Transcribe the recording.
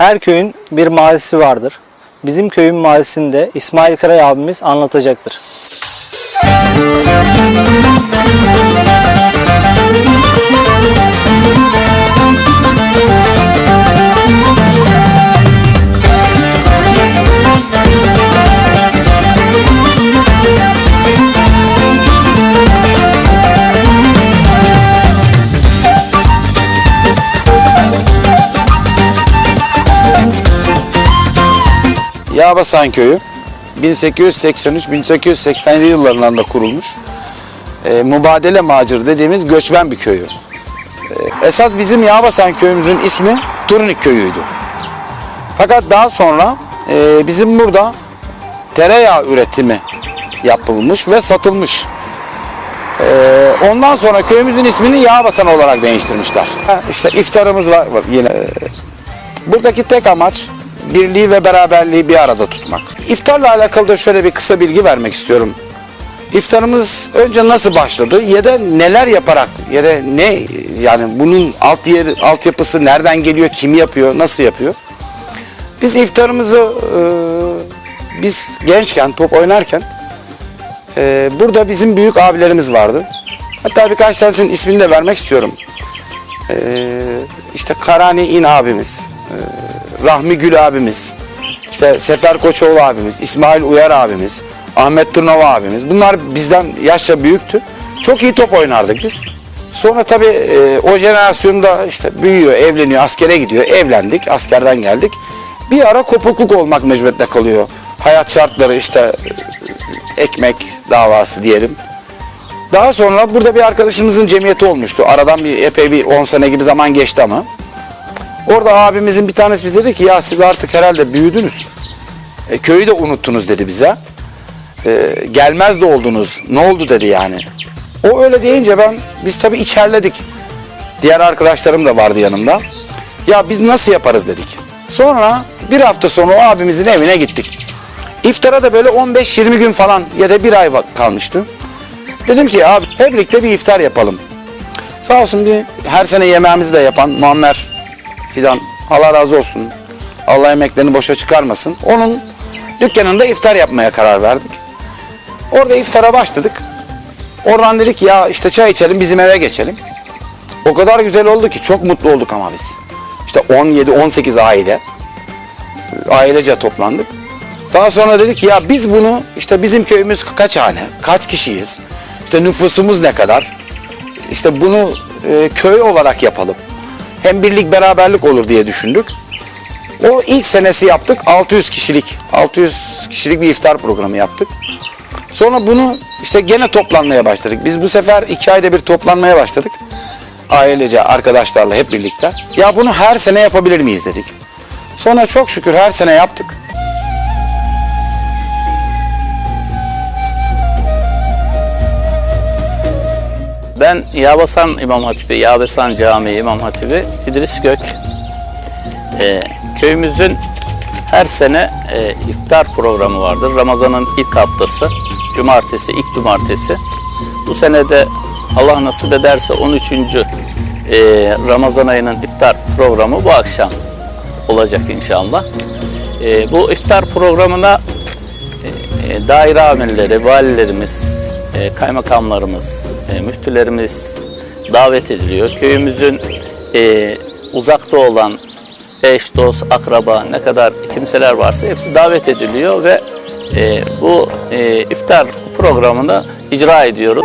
Her köyün bir mahallesi vardır. Bizim köyün mahallesinde İsmail Karay abimiz anlatacaktır. Yağbasan Köyü 1883-1887 yıllarında kurulmuş. E, mübadele macır dediğimiz göçmen bir köyü. E, esas bizim Yağbasan köyümüzün ismi Turnik köyüydü. Fakat daha sonra e, bizim burada tereyağı üretimi yapılmış ve satılmış. E, ondan sonra köyümüzün ismini Yağbasan olarak değiştirmişler. Ha, işte iftarımız var, var yine. E, Buradaki tek amaç birliği ve beraberliği bir arada tutmak. İftarla alakalı da şöyle bir kısa bilgi vermek istiyorum. İftarımız önce nasıl başladı ya da neler yaparak ya da ne yani bunun alt yer altyapısı nereden geliyor, kim yapıyor, nasıl yapıyor? Biz iftarımızı e, biz gençken top oynarken e, burada bizim büyük abilerimiz vardı. Hatta birkaç tanesinin ismini de vermek istiyorum. E, işte Karani İn abimiz, e, Rahmi Gül abimiz, işte Sefer Koçoğlu abimiz, İsmail Uyar abimiz, Ahmet Turnova abimiz. Bunlar bizden yaşça büyüktü. Çok iyi top oynardık biz. Sonra tabii e, o jenerasyonda işte büyüyor, evleniyor, askere gidiyor. Evlendik, askerden geldik. Bir ara kopukluk olmak mecburiyetinde kalıyor. Hayat şartları işte e, ekmek davası diyelim. Daha sonra burada bir arkadaşımızın cemiyeti olmuştu. Aradan bir epey bir 10 sene gibi zaman geçti ama. Orada abimizin bir tanesi bize dedi ki ya siz artık herhalde büyüdünüz. E, köyü de unuttunuz dedi bize. E, gelmez de oldunuz. Ne oldu dedi yani. O öyle deyince ben biz tabii içerledik. Diğer arkadaşlarım da vardı yanımda. Ya biz nasıl yaparız dedik. Sonra bir hafta sonra o abimizin evine gittik. İftara da böyle 15-20 gün falan ya da bir ay kalmıştı. Dedim ki abi hep birlikte bir iftar yapalım. Sağ olsun bir her sene yemeğimizi de yapan Muammer Fidan Allah razı olsun. Allah emeklerini boşa çıkarmasın. Onun dükkanında iftar yapmaya karar verdik. Orada iftara başladık. Oradan dedik ya işte çay içelim bizim eve geçelim. O kadar güzel oldu ki çok mutlu olduk ama biz. İşte 17-18 aile ailece toplandık. Daha sonra dedik ya biz bunu işte bizim köyümüz kaç hane, kaç kişiyiz, işte nüfusumuz ne kadar, işte bunu e, köy olarak yapalım. Hem birlik beraberlik olur diye düşündük. O ilk senesi yaptık 600 kişilik, 600 kişilik bir iftar programı yaptık. Sonra bunu işte gene toplanmaya başladık. Biz bu sefer iki ayda bir toplanmaya başladık. Ailece, arkadaşlarla hep birlikte. Ya bunu her sene yapabilir miyiz dedik. Sonra çok şükür her sene yaptık. Ben Yağbasan İmam Hatibi, Yağbasan Camii İmam Hatibi İdris Gök. Ee, köyümüzün her sene e, iftar programı vardır. Ramazan'ın ilk haftası, cumartesi, ilk cumartesi. Bu sene de Allah nasip ederse 13. e, Ramazan ayının iftar programı bu akşam olacak inşallah. E, bu iftar programına e, daire amirleri, valilerimiz, e, kaymakamlarımız, e, müftülerimiz davet ediliyor. Köyümüzün e, uzakta olan eş, dost, akraba ne kadar kimseler varsa hepsi davet ediliyor ve e, bu iftar programını icra ediyoruz.